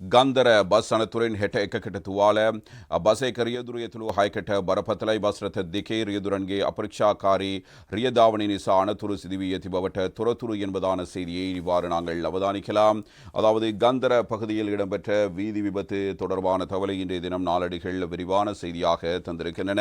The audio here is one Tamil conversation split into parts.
கந்தர බස් අනතුරෙන් හෙට එකකට තුවාල බසයක රියදුර ඇතුළු හයකට බරපතලයි බස්රථ දෙකේ රියදුරන්ගේ අපරක්ෂාකාරී රියධාවනි නිසා අනතුරු සිදුවී ඇති பවට துரத்துரு என்பதான செய்தியை இவ்வாறு நாங்கள் அவதானிக்கலாம். அதாவது கந்தர பகுதியில் இடம்பெற்ற வீதி விபத்து தொடர்பான தவலை இன்றைய தினம் நாளடிகள் விரிவான செய்தியாக தந்திருக்கின்றன.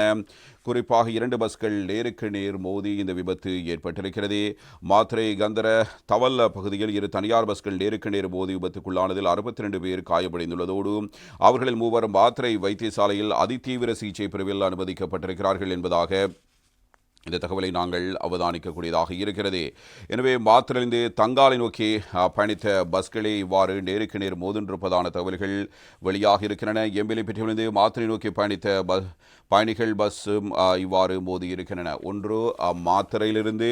குறிப்பாக இரண்டு பஸ்கள் நேருக்கு நேர் மோதி இந்த விபத்து ஏற்பட்டிருக்கிறது. மாத்திரை கந்தர தவல் பகுதியில் இரு தனியார் பஸ்கள் நேருக்கு நேர் மோதி விபத்துக்குள்ளானதில் அறுபத்தி ரெண்டு பேர் காயமடைந்துள்ளதோடு அவர்களில் மூவரும் மாத்திரை வைத்தியசாலையில் அதிதீவிர சிகிச்சை பிரிவில் அனுமதிக்கப்பட்டிருக்கிறார்கள் என்பதாக இந்த தகவலை நாங்கள் அவதானிக்கக்கூடியதாக இருக்கிறது. எனவே மாத்திரைந்து தங்காலை நோக்கி பயணித்த பஸ்களே இவ்வாறு நேருக்கு நேர் மோதின்றிருப்பதான தகவல்கள் வெளியாக இருக்கின்றன. எம்பிலை பெற்றிருந்து மாத்திரை நோக்கி பயணித்த ப பயணிகள் பஸ்ஸும் இவ்வாறு மோதி இருக்கின்றன ஒன்று மாத்திரையிலிருந்து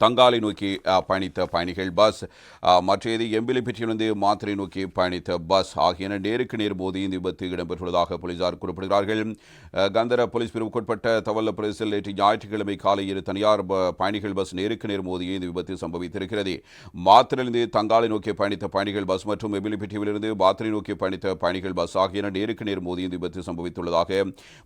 தங்காலை நோக்கி பயணித்த பயணிகள் பஸ் அஹ், மற்றது எம்பிலிப்பிட்டியிலிருந்து மாத்திரை நோக்கி பயணித்த பஸ் ஆகியன நேருக்கு நேர் போது இந்த விபத்து இடம்பெற்றுள்ளதாக போலீசார் குறிப்பிடுகிறார்கள். கந்தர போலீஸ் பிரிவுக்குட்பட்ட தவல்ல பிரதேசத்தில் நேற்று ஞாயிற்றுக்கிழமை காலை இரு தனியார் பயணிகள் பஸ் நேருக்கு நேர் மோதி இந்த விபத்து சம்பவித்திருக்கிறது. மாத்திரையிலிருந்து தங்காலை நோக்கி பயணித்த பயணிகள் பஸ் மற்றும் எபிலிப்பிட்டியிலிருந்து மாத்திரை நோக்கி பயணித்த பயணிகள் பஸ் ஆகியன நேருக்கு நேர் மோதி இந்த விபத்து சம்பவித்துள்ளதாக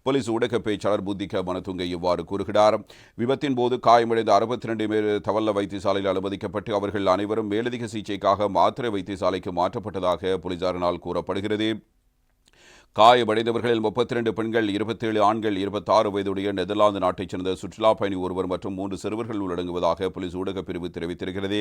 போலீஸ் ஊடக பேச்சாளர் புத்திக மனதுங்க இவ்வாறு கூறுகிறார். விபத்தின் போது காயமடைந்த அறுபத்தி ரெண்டு பேர் தவல்ல வைத்தியசாலையில் அனுமதிக்கப்பட்டு அவர்கள் அனைவரும் மேலதிக சிகிச்சைக்காக மாத்திரை வைத்தியசாலைக்கு மாற்றப்பட்டதாக போலீசாரினால் கூறப்படுகிறது. காயமடைந்தவர்களில் முப்பத்தி ரெண்டு பெண்கள் இருபத்தேழு ஆண்கள் இருபத்தாறு வயதுடைய நெதர்லாந்து நாட்டைச் சேர்ந்த சுற்றுலா பயணி ஒருவர் மற்றும் மூன்று சிறுவர்கள் உள்ளடங்குவதாக போலீஸ் ஊடகப் பிரிவு தெரிவித்திருக்கிறது.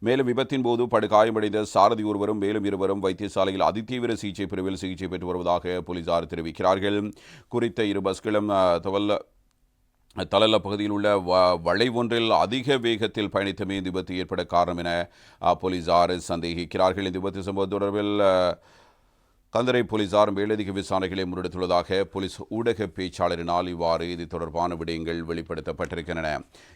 மேலும் விபத்தின் போது படுகாயமடைந்த சாரதி ஒருவரும் மேலும் இருவரும் வைத்தியசாலையில் அதிதீவிர சிகிச்சை பிரிவில் சிகிச்சை பெற்று வருவதாக போலீசார் தெரிவிக்கிறார்கள். குறித்த இரு பஸ்களும் தவல்ல தலல பகுதியில் உள்ள வ வளைவொன்றில் அதிக வேகத்தில் பயணித்தமே இந்த விபத்து ஏற்பட காரணம் என அ, போலீசார் சந்தேகிக்கிறார்கள். இந்த விபத்து சம்பவம் தொடர்பில் கந்தரை போலீசார் மேலதிக விசாரணைகளை முன்னெடுத்துள்ளதாக போலீஸ் ஊடக பேச்சாளரினால் இவ்வாறு இது தொடர்பான விடயங்கள் வெளிப்படுத்தப்பட்டிருக்கின்றன.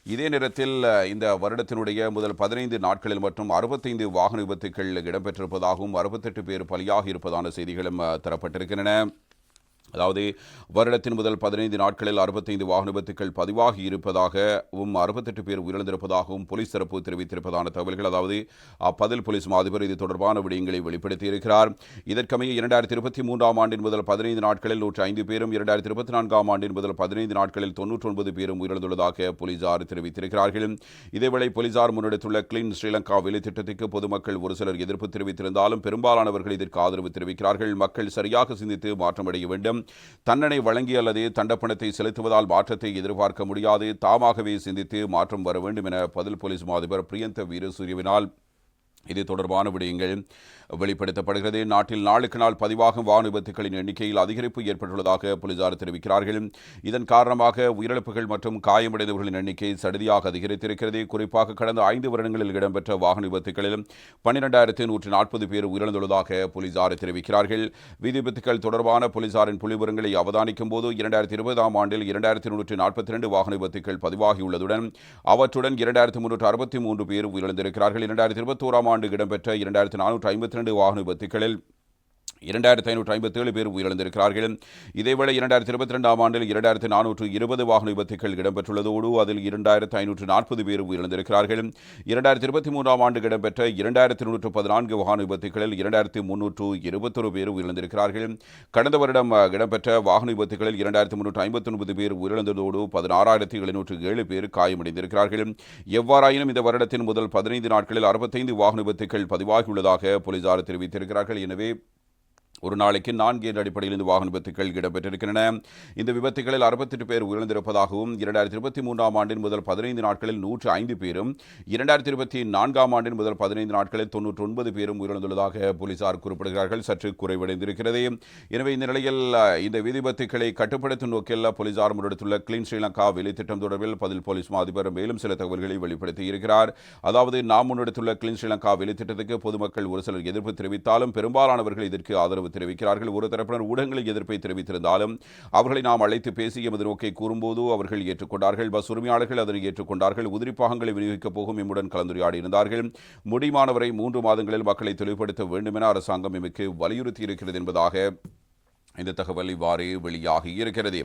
இதே நேரத்தில் இந்த வருடத்தினுடைய முதல் பதினைந்து நாட்களில் மற்றும் அறுபத்தைந்து வாகன விபத்துக்கள் இடம்பெற்றிருப்பதாகவும் அறுபத்தெட்டு பேர் பலியாகி இருப்பதான செய்திகளும் தரப்பட்டிருக்கின்றன. அதாவது வருடத்தின் முதல் பதினைந்து நாட்களில் அறுபத்தைந்து வாகன விபத்துக்கள் பதிவாகி இருப்பதாகவும் அறுபத்தெட்டு பேர் உயிரிழந்திருப்பதாகவும் போலீஸ் தரப்பு தெரிவித்திருப்பதான தகவல்கள். அதாவது அப்பதில் போலீஸ் மாதிபர் இது தொடர்பான விடயங்களை வெளிப்படுத்தியிருக்கிறார். இதற்கமைய இரண்டாயிரத்தி இருபத்தி மூன்றாம் ஆண்டின் முதல் பதினைந்து நாட்களில் நூற்றி ஐந்து பேரும் இரண்டாயிரத்தி இருபத்தி நான்காம் ஆண்டின் முதல் பதினைந்து நாட்களில் தொன்னூற்றி ஒன்பது பேரும் உயிரிழந்துள்ளதாக போலீசார் தெரிவித்திருக்கிறார்கள். இதேவேளை போலீசார் முன்னெடுத்துள்ள கிளீன் ஸ்ரீலங்கா வேலை திட்டத்துக்கு பொதுமக்கள் ஒரு சிலர் எதிர்ப்பு தெரிவித்திருந்தாலும் பெரும்பாலானவர்கள் இதற்கு ஆதரவு தெரிவிக்கிறார்கள். மக்கள் சரியாக சிந்தித்து மாற்றமடைய வேண்டும். தண்டனை வழங்கி அல்லது தண்டப்பணத்தை செலுத்துவதால் மாற்றத்தை எதிர்பார்க்க முடியாது. தாமாகவே சிந்தித்து மாற்றம் வர வேண்டும் என பதில் போலீஸ் மாதிபர் பிரியந்த வீரசூரியவினால் இது தொடர்பான விடயங்கள் வெளிப்படுத்தப்படுகிறது. நாட்டில் நாளுக்கு நாள் பதிவாகும் வாகன விபத்துகளின் எண்ணிக்கையில் அதிகரிப்பு ஏற்பட்டுள்ளதாக போலீசார் தெரிவிக்கிறார்கள். இதன் காரணமாக உயிரிழப்புகள் மற்றும் காயமடைந்தவர்களின் எண்ணிக்கை சடுதியாக அதிகரித்திருக்கிறது. குறிப்பாக கடந்த ஐந்து வருடங்களில் இடம்பெற்ற வாகன விபத்துகளில் பன்னிரெண்டாயிரத்து நூற்றி நாற்பது பேர் உயிரிழந்துள்ளதாக போலீசார் தெரிவிக்கிறார்கள். வீதி விபத்துகள் தொடர்பான போலீசாரின் புள்ளிவிவரங்களை அவதானிக்கும் போது இரண்டாயிரத்தி இருபதாம் ஆண்டில் இரண்டாயிரத்தி நூற்றி நாற்பத்தி ரெண்டு வாகன விபத்துகள் பதிவாகியுள்ளதுடன் அவற்றுடன் இரண்டாயிரத்தி முன்னூற்று அறுபத்தி மூன்று பேர் உயிரிழந்திருக்கிறார்கள். இரண்டாயிரத்தி இருபத்தோராம் ஆண்டு இடம்பெற்ற இரண்டாயிரத்தி நானூற்று ஐம்பத்தி ரெண்டு வாகன விபத்துகளில் இரண்டாயிரத்தி ஐநூற்று ஐம்பத்தேழு பேர் உயிரிழந்திருக்கிறார்கள். இதேவேளை இரண்டாயிரத்தி இருபத்தி ரெண்டாம் ஆண்டில் இரண்டாயிரத்தி நானூற்று இருபது வாகன விபத்துகள் இடம்பெற்றுள்ளதோடு அதில் இரண்டாயிரத்து ஐநூற்று நாற்பது பேர் உயிரிழந்திருக்கிறார்கள். இரண்டாயிரத்தி இருபத்தி மூன்றாம் ஆண்டு இடம்பெற்ற இரண்டாயிரத்தி நூற்று பதினான்கு வாகன விபத்துகளில் இரண்டாயிரத்தி முன்னூற்று இருபத்தொரு பேர் உயிரிழந்திருக்கிறார்கள். கடந்த வருடம் இடம்பெற்ற வாகன விபத்துகளில் இரண்டாயிரத்தி முன்னூற்று ஐம்பத்தி ஒன்பது பேர் உயிரிழந்ததோடு பதினாறாயிரத்தி எழுநூற்று ஏழு பேர் காயமடைந்திருக்கிறார்கள். எவ்வாறாயினும் இந்த வருடத்தின் முதல் பதினைந்து நாட்களில் அறுபத்தைந்து வாகன விபத்துகள் பதிவாகியுள்ளதாக போலீசார் தெரிவித்திருக்கிறார்கள். எனவே ஒரு நாளைக்கு நான்கு என்ற அடிப்படையில் இந்த வாகன விபத்துகள் இடம்பெற்றிருக்கின்றன. இந்த விபத்துகளில் அறுபத்தெட்டு பேர் உயிரிழந்திருப்பதாகவும் இரண்டாயிரத்தி இருபத்தி மூன்றாம் ஆண்டின் முதல் பதினைந்து நாட்களில் நூற்று ஐந்து பேரும் இரண்டாயிரத்தி இருபத்தி நான்காம் ஆண்டின் முதல் பதினைந்து நாட்களில் தொன்னூற்றி ஒன்பது பேரும் உயிரிழந்துள்ளதாக போலீசார் குறிப்பிடுகிறார்கள். சற்று குறைவடைந்திருக்கிறது. எனவே இந்த நிலையில் இந்த விதிபத்துகளை கட்டுப்படுத்தும் நோக்கில் போலீசார் முன்னெடுத்துள்ள கிளீன் ஸ்ரீலங்கா வெளித்திட்டம் திட்டம் தொடர்பில் பதில் போலீஸ் மா அதிபர் மேலும் சில தகவல்களை வெளிப்படுத்தியிருக்கிறார் அதாவது நாம் முன்னெடுத்துள்ள கிளீன் ஸ்ரீலங்கா வெளித்திட்டத்துக்கு பொதுமக்கள் ஒரு சிலர் எதிர்ப்பு தெரிவித்தாலும் பெரும்பாலானவர்கள் இதற்கு ஆதரவு தெரிவிக்கிறார்கள். ஒரு தரப்பினர் ஊடகங்களில் எதிர்ப்பை தெரிவித்திருந்தாலும் அவர்களை நாம் அழைத்து பேசி எமது நோக்கை கூறும்போது அவர்கள் ஏற்றுக்கொண்டார்கள். பஸ் உரிமையாளர்கள் அதனை ஏற்றுக்கொண்டார்கள். உதிரி பாகங்களை விநியோகிக்கப் போகும் எம்முடன் கலந்துரையாடியிருந்தார்கள். முடிமானவரை மூன்று மாதங்களில் மக்களை தெளிவுபடுத்த வேண்டும் என அரசாங்கம் எமக்கு வலியுறுத்தி இருக்கிறது என்பதாக இந்த தகவல் இவ்வாறு வெளியாகி இருக்கிறது